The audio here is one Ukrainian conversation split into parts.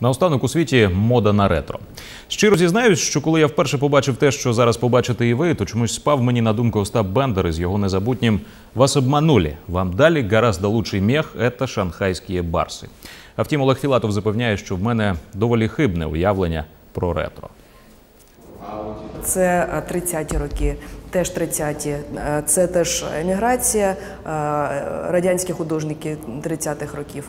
Наостанок у світі мода на ретро. Щиро зізнаюсь, що коли я вперше побачив те, що зараз побачите і ви, то чомусь спав мені на думку Остап Бендер із його незабутнім «Вас обманули. Вам дали гораздо лучший мех – это шанхайські барси». А втім, Олег Філатов запевняє, що в мене доволі хибне уявлення про ретро. Це е, 30-ті роки, теж 30-ті. Е, Це теж еміграція, е, радянські художники 30-х років.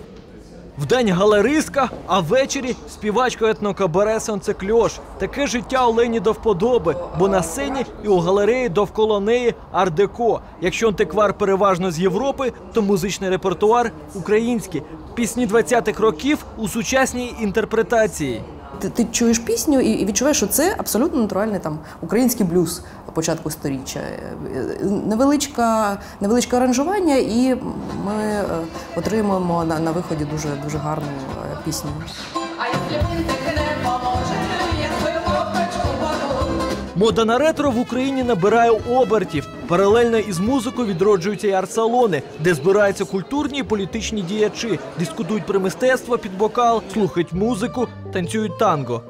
Вдень галеристка, а ввечері співачка етнокабаре Сонцекльош. Таке життя Олені до вподоби, бо на сцені і у галереї довкола неї ар-деко. Якщо антиквар переважно з Європи, то музичний репертуар український. Пісні 20-х років у сучасній інтерпретації. Ти, ти чуєш пісню і, відчуваєш, що це абсолютно натуральний там український блюз початку сторіччя. Е, Невеличка, невеличке аранжування, і ми е, отримуємо на, на виході дуже дуже гарну е, пісню. А якщо не Мода на ретро в Україні набирає обертів. Паралельно із музикою відроджуються і арт-салони, де збираються культурні і політичні діячі, дискутують про мистецтво під бокал, слухають музику, танцюють танго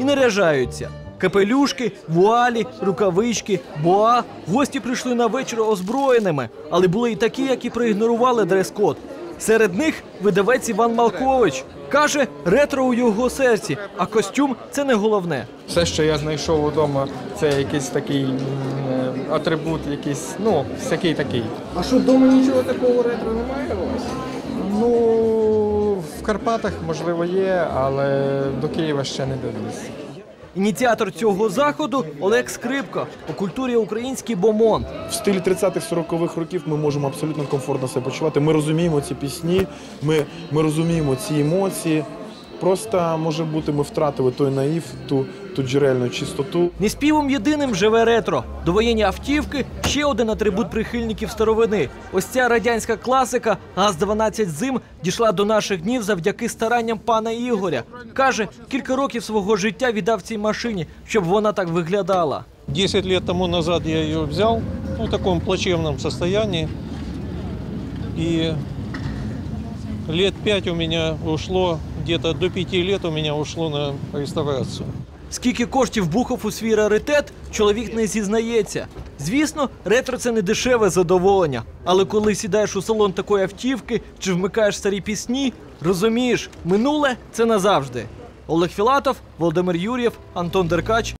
і наряжаються. Капелюшки, вуалі, рукавички, боа. Гості прийшли на вечір озброєними, але були і такі, які проігнорували дрес-код. Серед них видавець Іван Малкович каже, ретро у його серці, а костюм це не головне. Все, що я знайшов удома, це якийсь такий е, атрибут, якийсь, ну, всякий такий. А що вдома нічого такого ретро немає у вас? Ну, в Карпатах, можливо, є, але до Києва ще не довіз. Ініціатор цього заходу Олег Скрипка у культурі український бомон. В стилі 30-х, 40-х років ми можемо абсолютно комфортно себе почувати. Ми розуміємо ці пісні, ми, ми розуміємо ці емоції. Просто може бути, ми втратили той наїв, ту, ту джерельну чистоту. Не співом єдиним живе ретро. Довоєнні автівки ще один атрибут прихильників старовини. Ось ця радянська класика ГАЗ-12 зим дійшла до наших днів завдяки старанням пана Ігоря. Каже, кілька років свого життя віддав цій машині, щоб вона так виглядала. 10 лет тому назад я ее взял ну, в таком плачевном состоянии. И лет 5 у меня ушло, где-то до пяти лет у меня ушло на реставрацію. Скільки коштів бухав у свій раритет, чоловік не зізнається. Звісно, ретро це не дешеве задоволення. Але коли сідаєш у салон такої автівки чи вмикаєш старі пісні, розумієш, минуле це назавжди. Олег Філатов, Володимир Юрєв, Антон Деркач.